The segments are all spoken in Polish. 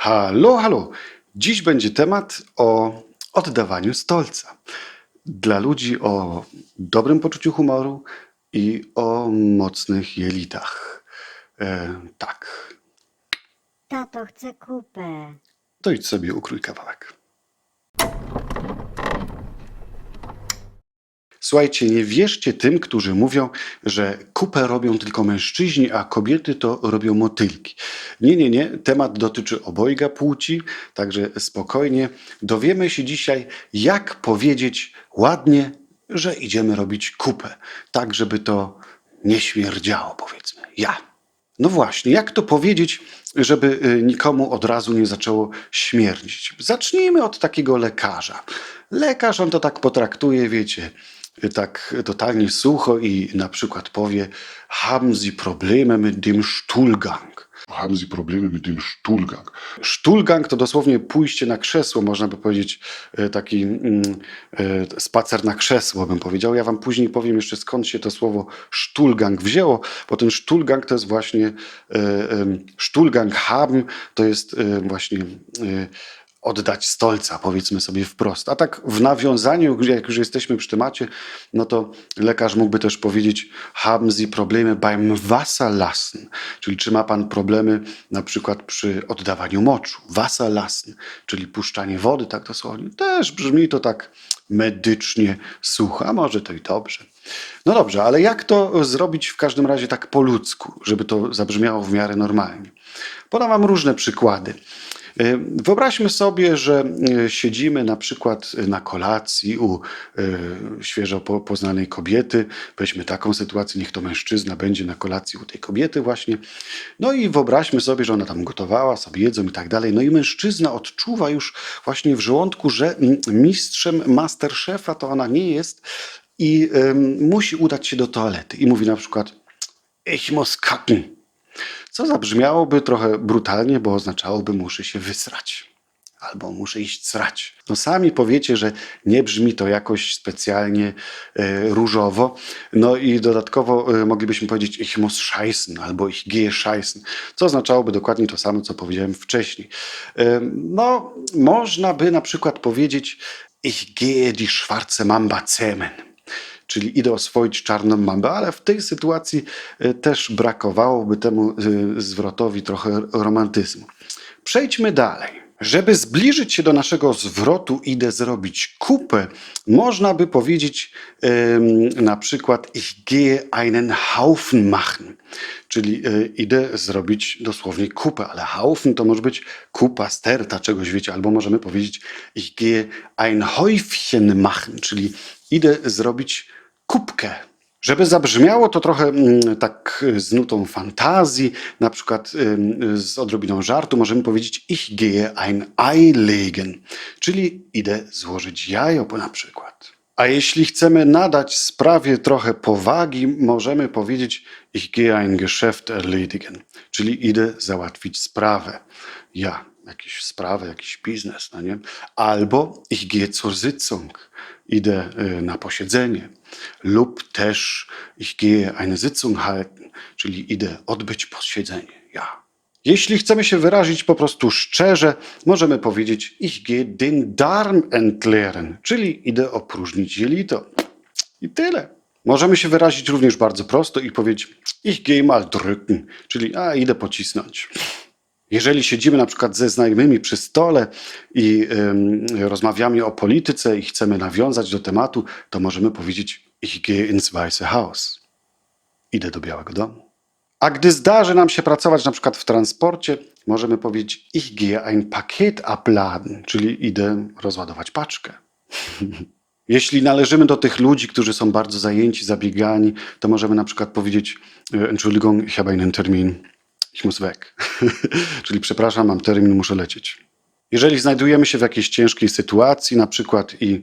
Halo, halo. Dziś będzie temat o oddawaniu stolca. Dla ludzi o dobrym poczuciu humoru i o mocnych jelitach. E, tak, Tato chce kupę. to idź sobie ukrój kawałek. Słuchajcie, nie wierzcie tym, którzy mówią, że kupę robią tylko mężczyźni, a kobiety to robią motylki. Nie, nie, nie. Temat dotyczy obojga płci, także spokojnie. Dowiemy się dzisiaj, jak powiedzieć ładnie, że idziemy robić kupę, tak żeby to nie śmierdziało, powiedzmy. Ja. No właśnie, jak to powiedzieć, żeby y, nikomu od razu nie zaczęło śmierdzić? Zacznijmy od takiego lekarza. Lekarz on to tak potraktuje, wiecie, tak totalnie sucho i na przykład powie: Haben Sie Probleme mit dem Stuhlgang? Haben Sie Probleme mit dem Stuhlgang? Stuhlgang to dosłownie pójście na krzesło, można by powiedzieć, e, taki mm, e, spacer na krzesło, bym powiedział. Ja wam później powiem jeszcze skąd się to słowo Stuhlgang wzięło, bo ten Stuhlgang to jest właśnie e, Stuhlgang haben, to jest właśnie oddać stolca, powiedzmy sobie wprost. A tak w nawiązaniu, jak już jesteśmy przy temacie, no to lekarz mógłby też powiedzieć haben Sie Probleme beim Wasserlassen, czyli czy ma pan problemy na przykład przy oddawaniu moczu. Wasserlassen, czyli puszczanie wody, tak dosłownie. Też brzmi to tak medycznie sucho, a może to i dobrze. No dobrze, ale jak to zrobić w każdym razie tak po ludzku, żeby to zabrzmiało w miarę normalnie? Podam wam różne przykłady. E, Wyobraźmy sobie, że e, siedzimy na przykład na kolacji u e, świeżo po- poznanej kobiety. Weźmy taką sytuację, niech to mężczyzna będzie na kolacji u tej kobiety właśnie. No i wyobraźmy sobie, że ona tam gotowała, sobie jedzą i tak dalej. No i mężczyzna odczuwa już właśnie w żołądku, że mistrzem masterchefa to ona nie jest i musi udać się do toalety. I mówi na przykład ich muss kacken. Co zabrzmiałoby trochę brutalnie, bo oznaczałoby muszę się wysrać. Albo muszę iść srać. No sami powiecie, że nie brzmi to jakoś specjalnie e, różowo. No i dodatkowo e, moglibyśmy powiedzieć ich muss scheißen albo ich gehe scheißen, co oznaczałoby dokładnie to samo, co powiedziałem wcześniej. E, no, można by na przykład powiedzieć ich gehe die schwarze Mamba zähmen czyli idę oswoić czarną mambę, ale w tej sytuacji e, też brakowałoby temu e, zwrotowi trochę romantyzmu. Przejdźmy dalej. Żeby zbliżyć się do naszego zwrotu idę zrobić kupę, można by powiedzieć na przykład ich gehe einen Haufen machen, czyli e, idę zrobić dosłownie kupę, ale Haufen to może być kupa, sterta czegoś, wiecie, albo możemy powiedzieć ich gehe ein Häufchen machen, czyli idę zrobić kubkę. Żeby zabrzmiało to trochę mm, tak y, z nutą fantazji, na przykład ym, z odrobiną żartu, możemy powiedzieć ich gehe ein Ei legen, czyli idę złożyć jajo na przykład. A jeśli chcemy nadać sprawie trochę powagi, możemy powiedzieć ich gehe ein Geschäft erledigen, czyli idę załatwić sprawę. Ja, jakąś sprawę, jakiś biznes, no nie? Albo ich gehe zur Sitzung, idę y, na posiedzenie. Lub też ich gehe eine Sitzung halten, czyli idę odbyć posiedzenie. Ja. Jeśli chcemy się wyrazić po prostu szczerze, możemy powiedzieć ich gehe den Darm entleeren, czyli idę opróżnić jelito. I tyle. Możemy się wyrazić również bardzo prosto i powiedzieć ich gehe mal drücken, czyli a idę pocisnąć. Jeżeli siedzimy na przykład ze znajomymi przy stole i ym, rozmawiamy o polityce i chcemy nawiązać do tematu, to możemy powiedzieć ich gehe ins Weiße Haus. Idę do Białego Domu. A gdy zdarzy nam się pracować na przykład w transporcie, możemy powiedzieć ich gehe ein Paket abladen, czyli idę rozładować paczkę. Jeśli należymy do tych ludzi, którzy są bardzo zajęci, zabiegani, to możemy na przykład powiedzieć Entschuldigung, ich habe einen Termin. Ich muss weg. Czyli przepraszam, mam termin, muszę lecieć. Jeżeli znajdujemy się w jakiejś ciężkiej sytuacji, na przykład i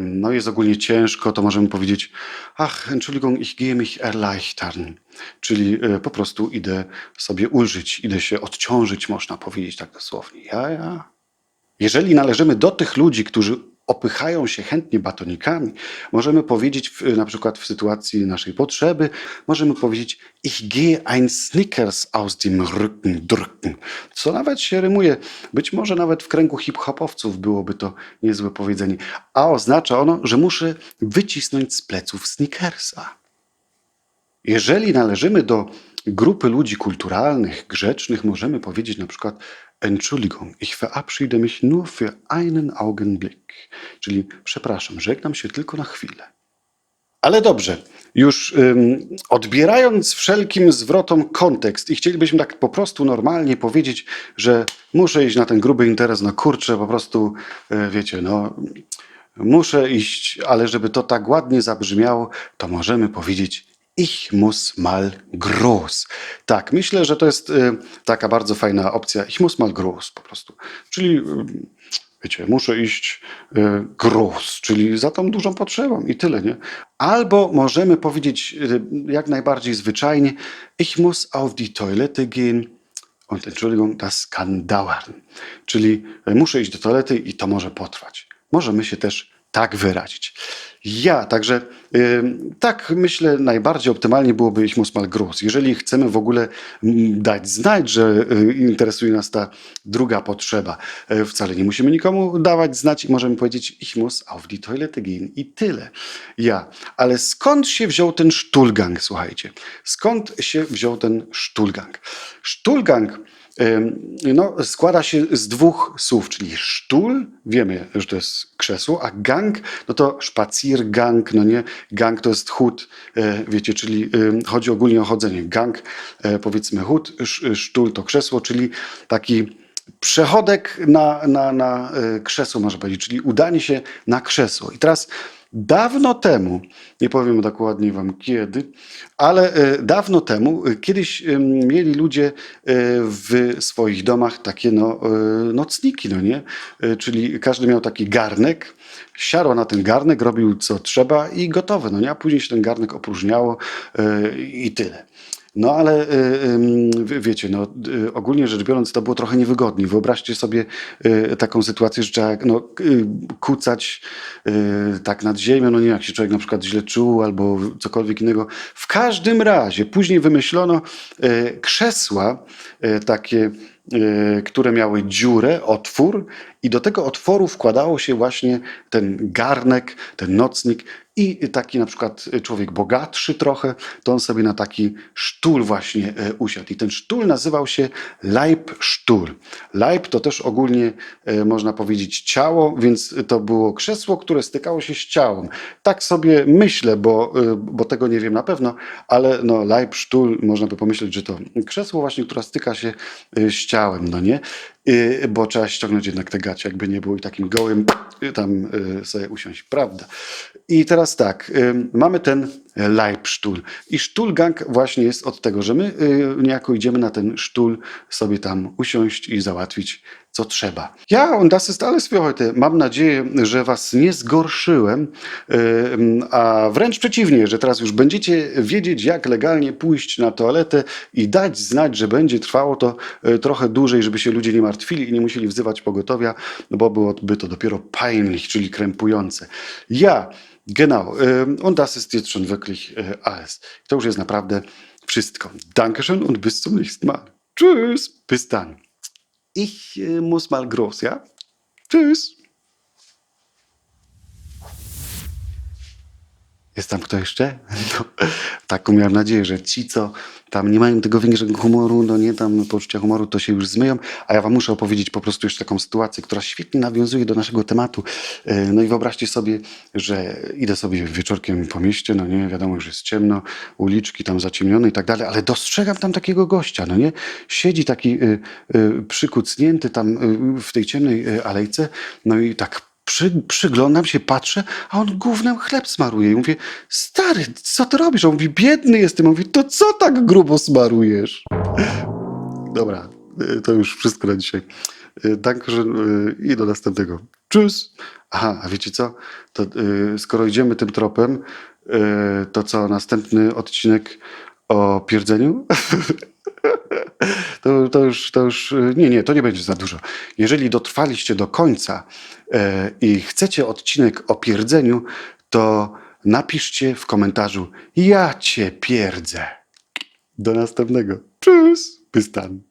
no jest ogólnie ciężko, to możemy powiedzieć ach, Entschuldigung, ich gehe mich erleichtern. Czyli e, po prostu idę sobie ulżyć, idę się odciążyć, można powiedzieć tak dosłownie. Ja, ja. Jeżeli należymy do tych ludzi, którzy opychają się chętnie batonikami, możemy powiedzieć w, na przykład w sytuacji naszej potrzeby, możemy powiedzieć ich gehe ein Snickers aus dem Rücken drücken, co nawet się rymuje. Być może nawet w kręgu hip-hopowców byłoby to niezłe powiedzenie, a oznacza ono, że muszę wycisnąć z pleców Snickersa. Jeżeli należymy do grupy ludzi kulturalnych, grzecznych, możemy powiedzieć na przykład Entschuldigung, ich verabschiede mich nur für einen Augenblick. Czyli przepraszam, żegnam się tylko na chwilę. Ale dobrze, już ym, odbierając wszelkim zwrotom kontekst i chcielibyśmy tak po prostu normalnie powiedzieć, że muszę iść na ten gruby interes, no kurczę, po prostu, e, wiecie, no muszę iść, ale żeby to tak ładnie zabrzmiało, to możemy powiedzieć Ich muss mal groß. Tak, myślę, że to jest y, taka bardzo fajna opcja. Ich muss mal groß po prostu. Czyli, y, wiecie, muszę iść y, groß, czyli za tą dużą potrzebą i tyle, nie? Albo możemy powiedzieć jak najbardziej zwyczajnie Ich muss auf die Toilette gehen und Entschuldigung, das kann dauern. Czyli muszę iść do toalety i to może potrwać. Możemy się też tak wyrazić. Ja, także y, tak myślę, najbardziej optymalnie byłoby ich muss mal groß. Jeżeli chcemy w ogóle mm, dać znać, że y, interesuje nas ta druga potrzeba, y, wcale nie musimy nikomu dawać znać i możemy powiedzieć ich muss auf die Toilette gehen i tyle. Ja, ale skąd się wziął ten Stuhlgang, słuchajcie? Skąd się wziął ten Stuhlgang? Stuhlgang no, składa się z dwóch słów, czyli sztul, wiemy, że to jest krzesło, a gang, no to spaziergang, no nie, gang to jest chód, e, wiecie, czyli chodzi ogólnie o chodzenie. Gang, e, powiedzmy chód, sz- sztul to krzesło, czyli taki przechodek na, na, na e, krzesło, można powiedzieć, czyli udanie się na krzesło. I teraz dawno temu, nie powiem dokładnie wam kiedy, ale e, dawno temu, e, kiedyś em, mieli ludzie e, w swoich domach takie no, e, nocniki, no nie? E, Czyli każdy miał taki garnek, siarł na ten garnek, robił co trzeba i gotowe, no nie? A później się ten garnek opróżniało e, i tyle. No ale y, wiecie, no, y, ogólnie rzecz biorąc to było trochę niewygodnie. Wyobraźcie sobie y, taką sytuację, że trzeba no, kucać tak nad ziemią, no nie jak się człowiek na przykład źle czuł albo cokolwiek innego. W każdym razie później wymyślono krzesła takie, które miały dziurę, otwór i do tego otworu wkładało się właśnie ten garnek, ten nocnik i taki na przykład człowiek bogatszy trochę, to on sobie na taki sztul właśnie e, usiadł. I ten sztul nazywał się Leibstuhl. Leib to też ogólnie e, można powiedzieć ciało, więc to było krzesło, które stykało się z ciałem. Tak sobie myślę, bo, e, bo tego nie wiem na pewno, ale no Leibstuhl można by pomyśleć, że to krzesło właśnie, które styka się e, z ciałem, no nie? Bo trzeba ściągnąć jednak te gacie, jakby nie było i takim gołym tam sobie usiąść, prawda? I teraz tak, y, mamy ten Leibstuhl i Stuhlgang właśnie jest od tego, że my y, niejako idziemy na ten sztul sobie tam usiąść i załatwić co trzeba. Ja, und das ist alles für heute. Mam nadzieję, że was nie zgorszyłem, a wręcz przeciwnie, że teraz już będziecie wiedzieć, jak legalnie pójść na toaletę i dać znać, że będzie trwało to y, trochę dłużej, żeby się ludzie nie martwili i nie musieli wzywać pogotowia, no bo byłoby to dopiero peinlich, czyli krępujące. Ja, genau, und das ist jetzt schon wirklich y, alles. To już jest naprawdę wszystko. Dankeschön und bis zum nächsten Mal. Tschüss, bis dann. Ich äh, muss mal groß, ja? Tschüss. Jest tam kto jeszcze? No, taką miałem nadzieję, że ci, co tam nie mają tego większego humoru, no nie tam poczucia humoru, to się już zmyją. A ja wam muszę opowiedzieć po prostu jeszcze taką sytuację, która świetnie nawiązuje do naszego tematu. E, No i wyobraźcie sobie, że idę sobie wieczorkiem po mieście, no nie, wiadomo, że jest ciemno, uliczki tam zaciemnione i tak dalej, ale dostrzegam tam takiego gościa, no nie? Siedzi taki y, y, przykucnięty tam y, w tej ciemnej alejce, no i tak przy, przyglądam się, patrzę, a on gównem chleb smaruje. I mówię, stary, co ty robisz? On mówi, biedny jestem. On mówi, to co tak grubo smarujesz? Dobra, y, to już wszystko na dzisiaj. Y, Danke, że y, i do następnego. Tschüss. Aha, a wiecie co? To, y, skoro idziemy tym tropem, y, to co, następny odcinek o pierdzeniu? To, to, już, to już, nie, nie, to nie będzie za dużo. Jeżeli dotrwaliście do końca e, i chcecie odcinek o pierdzeniu, to napiszcie w komentarzu ja cię pierdzę. Do następnego. Bis dann.